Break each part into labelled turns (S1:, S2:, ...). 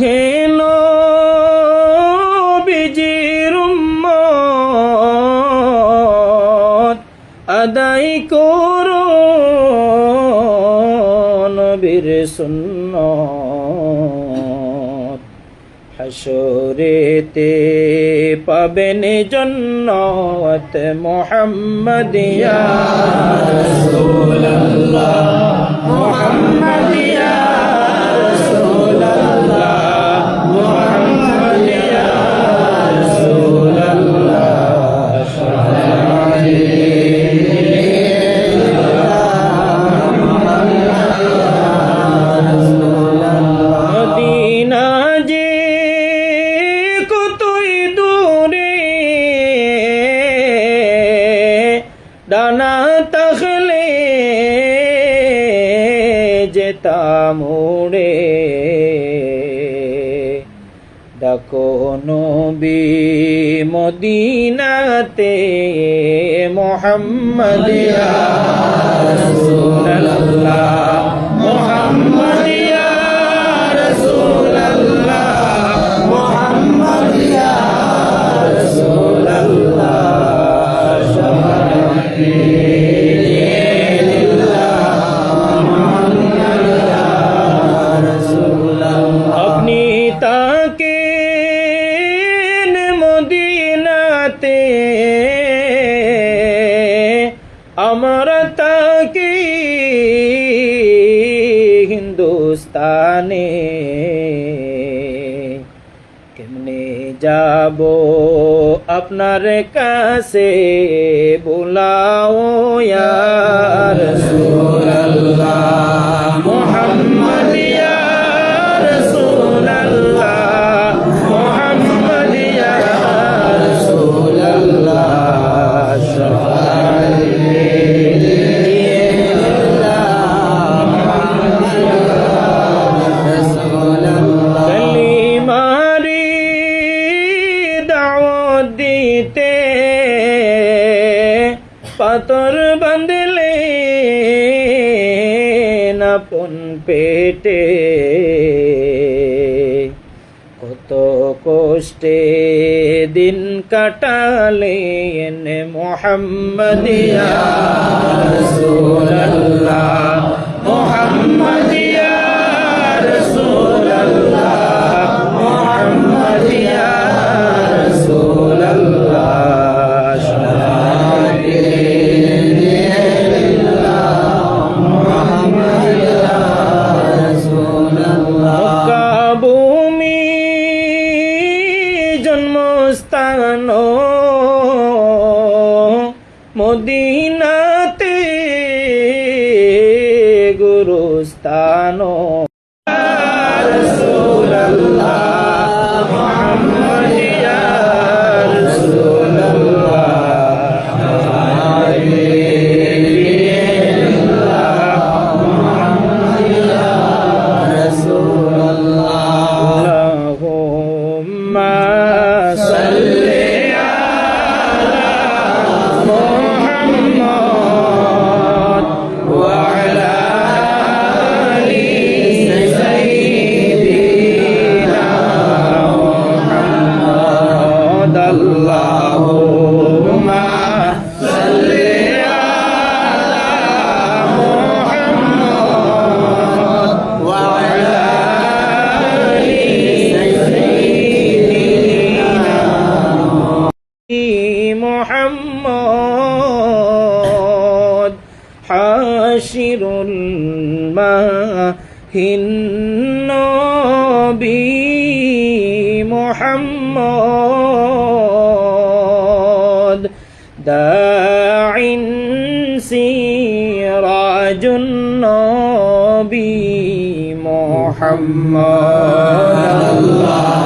S1: হে বিজির আদায় করো নবীর সুন্নত। হাসরেতে পাবেন জন্নত মোহাম্মদিয়া মোহাম্মদিয়া উড়ে ডাকো নবী মদিনাতে মোহাম্মদ রাসূলুল্লাহ। আমার তাকে হিন্দুস্তানে। কেমনে যাব আপনার কাছে? বোলাও রসুল্লাহ মোহাম্মদ পাতর বাঁধলে আপন পেটে কত কষ্টে দিন কাটালেন মোহাম্মদিয়া রাসূলুল্লাহ। Salut. النبي محمد داع سراج النبي محمد اللهم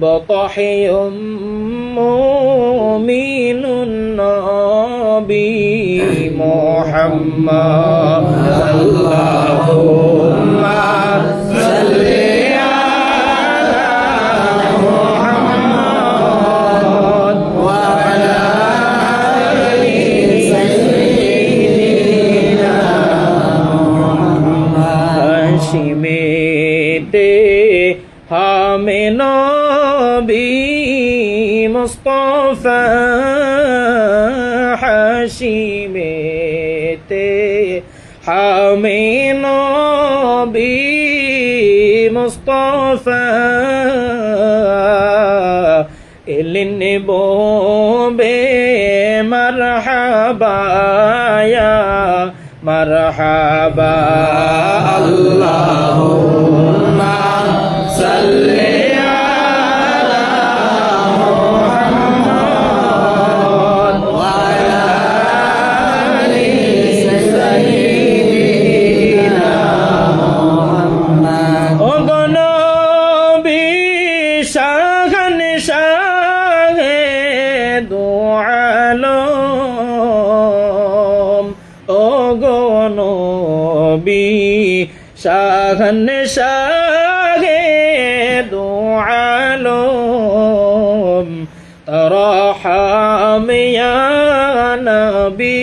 S1: بطحي مؤمن النبي محمد. اللهم صل She made مصطفى حاشی حامينا بي مصطفى اللي مصطفیٰ مرحبا يا مرحبا. الله. নবী শাহন শাহে দু আলম তরহামিয়া নবী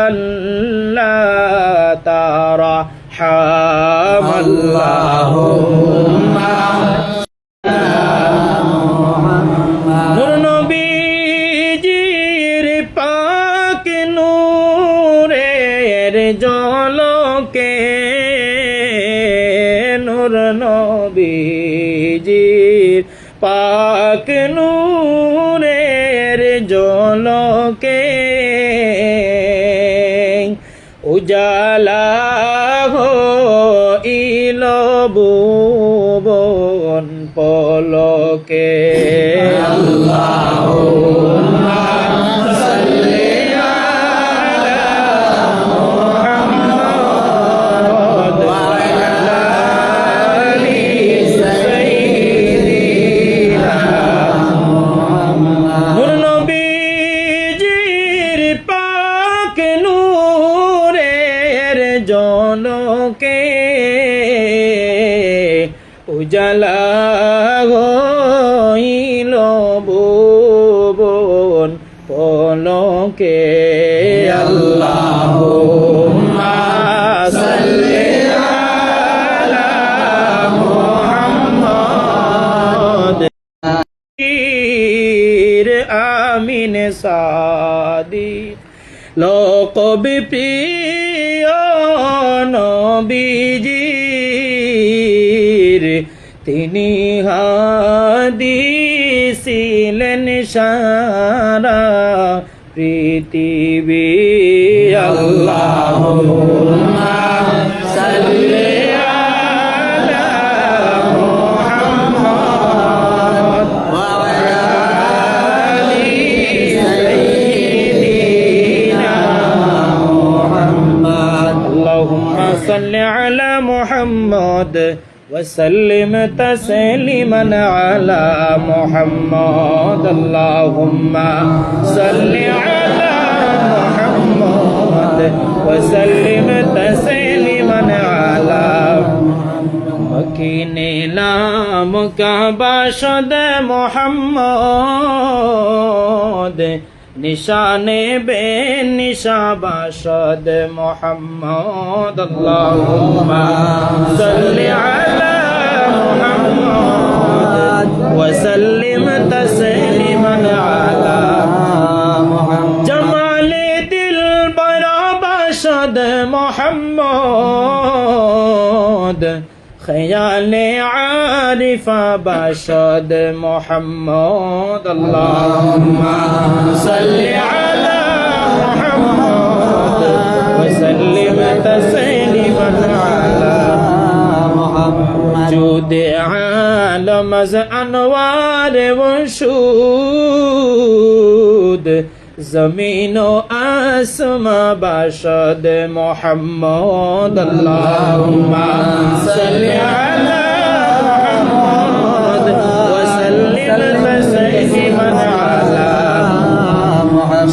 S1: আল্লাহ তারা হাম আল্লাহ নবীজির পাক নূরের জলকে উজালা হইল ভুবন পলকে। পাক নূরের জনকে উজালা হইল ভুবন পলকে। আল্লাহুম্মা লোকব প্রিয় নবীজির। তিনি হাদিছিলেন সারা পৃথিবী। আল্লাহুম্মা محمد وسلم تسليما على محمد. اللهم صل على محمد وسلم تسليما على وكيني باشد محمد. নিশানে বে নিশাবাসদ মোহাম্মদ আল্লাহুম্মা সাল্লি আলা باشد محمد اللهم صل على محمد وسلم تسليما على جود عالم انوار وشود. زمین و آسما باشد محمد اللهم صل على المسيح من على محمد